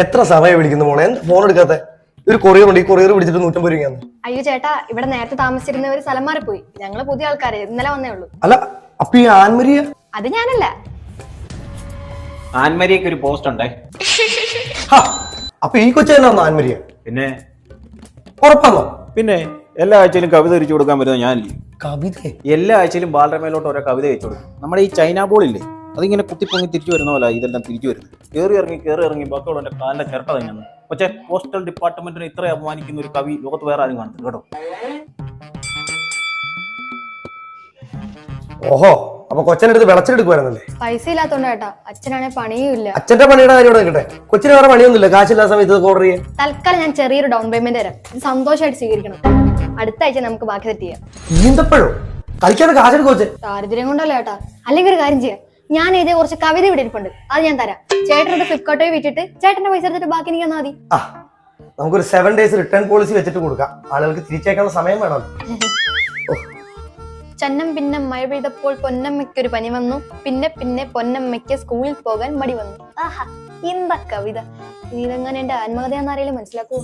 എത്ര സമയം വിളിക്കുന്നു മോളെ? എന്താ ഫോൺ എടുക്കാത്ത? ഒരു കൊറിയർ ഉണ്ട്. ഈ കൊറിയർ പിടിച്ചിട്ട് നൂറ്റമ്പത് രൂപയാണ്. അയ്യോ ചേട്ടാ ഇവിടെ നേരത്തെ താമസിച്ചിരുന്ന ഒരു സ്ഥലം മാറിപ്പോയി. ഞങ്ങൾ പുതിയ ആൾക്കാരെ ഇന്നലെ വന്നേ ഉള്ളൂ. അല്ല അപ്പൊ ഈ ആൻമരിയ? അത് ഞാനല്ല. ആൻമരിയൊക്കെ ഒരു പോസ്റ്റ് ഉണ്ടേ. ഹാ, അപ്പൊ ഈ കൊച്ചു തന്നെ വന്നു ആൻമരിയ? പിന്നെ? ഉറപ്പാണോ പിന്നെ എല്ലാ ആഴ്ചയിലും കവിത തിരിച്ചു കൊടുക്കാൻ പറ്റുന്ന ഞാനില്ലേ? കവിത എല്ലാ ആഴ്ചയിലും ബാലരമയിലോട്ട് ഓരോ കവിത വെച്ചു കൊടുക്കും. നമ്മുടെ ഈ ചൈന ബോൾ ഇല്ലേ അതിങ്ങനെ കുത്തിപ്പൊങ്ങി തിരിച്ചു വരുന്ന പോലെ ഇതെല്ലാം തിരിച്ചു വരുന്നത്. കയറി ഇറങ്ങി കയറി ഇറങ്ങി ബാക്കിയുള്ള എന്റെ കാലിന്റെ ചിരട്ട തന്നെയാണ്. പക്ഷേ പോസ്റ്റൽ ഡിപ്പാർട്ട്മെന്റിനെ ഇത്ര അപമാനിക്കുന്ന ഒരു കവി ലോകത്ത് വേറെ ആരും കാണുന്നു കേട്ടോ. ഓഹോ അപ്പൊ കൊച്ചനടുത്ത് അടുത്ത് വിളച്ചെടുക്കുവായിരുന്നല്ലേ പൈസ ഇല്ലാത്തോണ്ട് കേട്ടോ. അച്ഛനാണെ പണിയും ഇല്ല. അച്ഛന്റെ പണിയുടെ കാര്യം ഇവിടെ നിൽക്കട്ടെ. കൊച്ചിന് വേറെ പണിയൊന്നുമില്ല. കാശില്ലാത്ത സമയത്ത് ഇതൊക്കെ ഓർഡർ ചെയ്യാം. തൽക്കാലം ഞാൻ ചെറിയൊരു ഡൗൺ പേയ്മെന്റ് തരാം. ഇത് സന്തോഷമായിട്ട് സ്വീകരിക്കണം. അടുത്ത ആഴ്ച നമുക്ക് ബാക്കി സെറ്റ് ചെയ്യാം. ഈന്തപ്പഴോ? കളിക്കാതെ കാശെടുക്കും കൊച്ചെ. ദാരിദ്ര്യം കൊണ്ടല്ല ചേട്ടാ അല്ലെങ്കിൽ ഒരു കാര്യം ചെയ്യാം. ഞാൻ എഴുതിയ കുറച്ച് കവിത ഇവിടെ ഇരിപ്പുണ്ട്. അത് ഞാൻ തരാം. ചേട്ടനോട് ഫ്ലിപ്കാർട്ടിൽ വിറ്റിട്ട് ചേട്ടന്റെ പൈസ എടുത്തിട്ട് ബാക്കി എനിക്ക് തന്നാ മതി. ആ നമുക്കൊരു സെവൻ ഡേയ്സ് റിട്ടേൺ പോളിസി വെച്ചിട്ട് കൊടുക്കാം. ആളുകൾക്ക് തിരിച്ചേക്കാനുള്ള സമയം വേണം. ചന്നം പിന്നെ മഴ പെയ്തപ്പോൾ പൊന്നമ്മയ്ക്ക് ഒരു പനി വന്നു. പിന്നെ പിന്നെ പൊന്നമ്മയ്ക്ക് സ്കൂളിൽ പോകാൻ മടി വന്നു. ആഹാ എന്താ കവിത. ഇതെങ്ങനെ എന്റെ ആത്മകഥയാണെന്ന് അറിയില്ല മനസ്സിലാക്കൂ